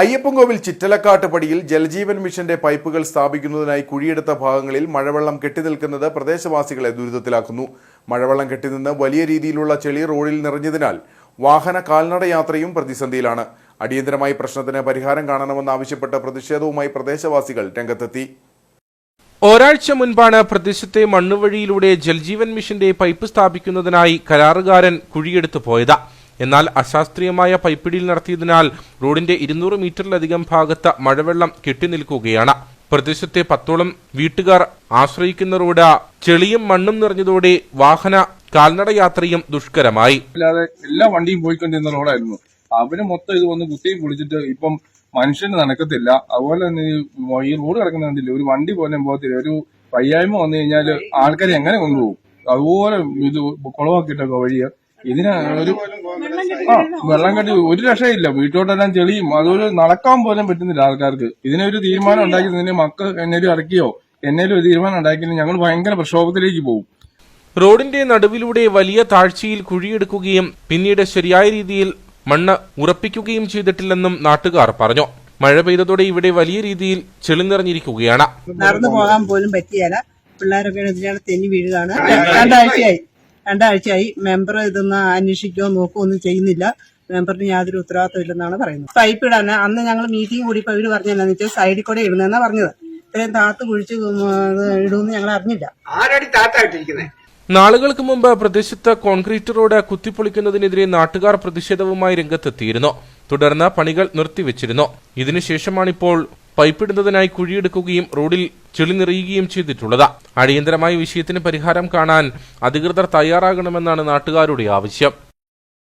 അയ്യപ്പൻകോവിൽ ചിറ്റലക്കാട്ട് പടിയിൽ ജലജീവൻ മിഷന്റെ പൈപ്പുകൾ സ്ഥാപിക്കുന്നതിനായി കുഴിയെടുത്ത ഭാഗങ്ങളിൽ മഴവെള്ളം കെട്ടിനിൽക്കുന്നത് പ്രദേശവാസികളെ ദുരിതത്തിലാക്കുന്നു. മഴവെള്ളം കെട്ടിനിന്ന് വലിയ രീതിയിലുള്ള ചെളി റോഡിൽ നിറഞ്ഞതിനാൽ വാഹന കാൽനട യാത്രയും പ്രതിസന്ധിയിലാണ്. അടിയന്തരമായി പ്രശ്നത്തിന് പരിഹാരം കാണണമെന്നാവശ്യപ്പെട്ട് പ്രതിഷേധവുമായി പ്രദേശവാസികൾ രംഗത്തെത്തി. ഒരാഴ്ച മുൻപാണ് പ്രദേശത്തെ മണ്ണുവഴിയിലൂടെ ജൽജീവൻ മിഷന്റെ പൈപ്പ് സ്ഥാപിക്കുന്നതിനായി കരാറുകാരൻ കുഴിയെടുത്തു പോയത്. എന്നാൽ അശാസ്ത്രീയമായ പൈപ്പിടിയിൽ നടത്തിയതിനാൽ റോഡിന്റെ ഇരുന്നൂറ് മീറ്ററിലധികം ഭാഗത്ത് മഴവെള്ളം കെട്ടിനിൽക്കുകയാണ്. പ്രദേശത്തെ പത്തോളം വീട്ടുകാർ ആശ്രയിക്കുന്ന റോഡ് ചെളിയും മണ്ണും നിറഞ്ഞതോടെ വാഹന കാൽനട യാത്രയും ദുഷ്കരമായി. അല്ലാതെ എല്ലാ വണ്ടിയും പോയിക്കൊണ്ടിരുന്ന റോഡായിരുന്നു. അവർ മൊത്തം ഇത് വന്ന് കുത്തിയും പൊളിച്ചിട്ട് ഇപ്പം മനുഷ്യന് നടക്കത്തില്ല അതുപോലെ തന്നെ ഈ റോഡ് കിടക്കുന്ന കണ്ടില്ല? ഒരു വണ്ടി പോലും പോകത്തില്ല. ഒരു വയ്യായ്മ വന്നു കഴിഞ്ഞാൽ ആൾക്കാരെ എങ്ങനെ കൊണ്ടുപോകും? അതുപോലെ ഇത് കുളമാക്കിയിട്ടൊക്കെ വഴിയ ഇതിന് ഒരു ആ വെള്ളം കെട്ടി ഒരു രക്ഷയില്ല വീട്ടോട്ടെല്ലാം ചെളിയും അതൊരു നടക്കാൻ പോലും പറ്റുന്നില്ല ആൾക്കാർക്ക് ഇതിനൊരു തീരുമാനം ഉണ്ടാക്കി നിന്റെ മക്കൾ എന്നേലും ഇറക്കിയോ എന്നേലും ഒരു തീരുമാനം ഉണ്ടാക്കി ഞങ്ങൾ ഭയങ്കര പ്രക്ഷോഭത്തിലേക്ക് പോകും റോഡിന്റെ നടുവിലൂടെ വലിയ താഴ്ചയിൽ കുഴിയെടുക്കുകയും പിന്നീട് ശരിയായ രീതിയിൽ മണ്ണ് ഉറപ്പിക്കുകയും ചെയ്തിട്ടില്ലെന്നും നാട്ടുകാർ പറഞ്ഞു മഴ പെയ്തതോടെ ഇവിടെ വലിയ രീതിയിൽ ചെളി നിറഞ്ഞിരിക്കുകയാണ് നടന്നു പോകാൻ പോലും പറ്റിയല്ല പിള്ളേരൊക്കെ ഇതിലാണ് തെന്നി വീഴുകയാണ് രണ്ടാഴ്ചയായി രണ്ടാഴ്ചയായി മെമ്പർ ഇതൊന്ന് അന്വേഷിക്കുകയോ നോക്കുകയോ ഒന്നും ചെയ്യുന്നില്ല. മെമ്പറിന് യാതൊരു ഉത്തരവാദിത്വം ഇല്ലെന്നാണ് പറയുന്നത്. പൈപ്പ് ഇടാൻ അന്ന് ഞങ്ങൾ മീറ്റിംഗ് കൂടിയപ്പോൾ ഇവർ പറഞ്ഞതെന്ന് വെച്ചാൽ സൈഡിൽ കൂടെ ഇടുന്നതെന്നാ പറഞ്ഞത്. ഇത്രയും താത്ത് കുഴിച്ച് ഇടുമെന്ന് ഞങ്ങൾ അറിഞ്ഞില്ല. ആരടി താത്തായിട്ടിരിക്കുന്നത് നാളുകൾക്ക് മുമ്പ് പ്രദേശത്ത് കോൺക്രീറ്റ് റോഡ് കുത്തിപ്പൊളിക്കുന്നതിനെതിരെ നാട്ടുകാർ പ്രതിഷേധവുമായി രംഗത്തെത്തിയിരുന്നു. തുടർന്ന് പണികൾ നിർത്തിവെച്ചിരുന്നു. ഇതിനുശേഷമാണിപ്പോൾ പൈപ്പിടുന്നതിനായി കുഴിയെടുക്കുകയും റോഡിൽ ചെളി നിറയുകയും ചെയ്തിട്ടുള്ളത്. അടിയന്തരമായി വിഷയത്തിന് പരിഹാരം കാണാൻ അധികൃതർ തയ്യാറാകണമെന്നാണ് നാട്ടുകാരുടെ ആവശ്യം.